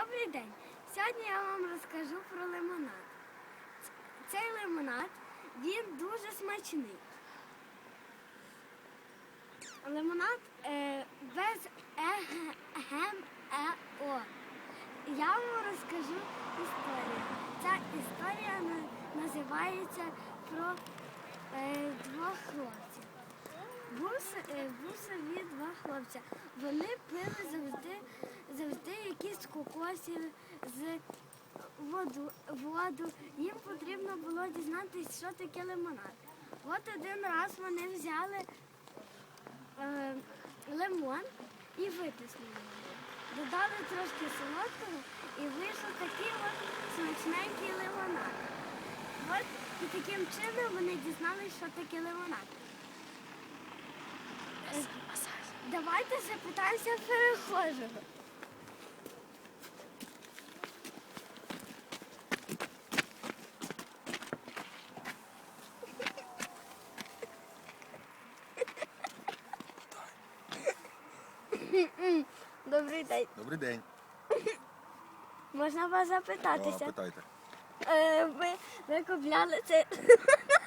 Добрий день. Сьогодні я вам розкажу про лимонад. Цей лимонад він дуже смачний. Лимонад е, без ЕГМЕО. Я вам розкажу історію. Ця історія називається про е, двох хлопців. Е, був собі два хлопця. Вони пили завжди якісь з воду, воду. Їм потрібно було дізнатися, що таке лимонад. От один раз вони взяли е, лимон і витиснули. його. Додали трошки солодкого і вийшов такий от смачненький лимонад. От і таким чином вони дізналися, що таке лимонад. Давайте запитаємося перехожого. Добрий день. Добрий день. Можна вас запитатися? запитатися? питайте. Е, ви, ви купляли цей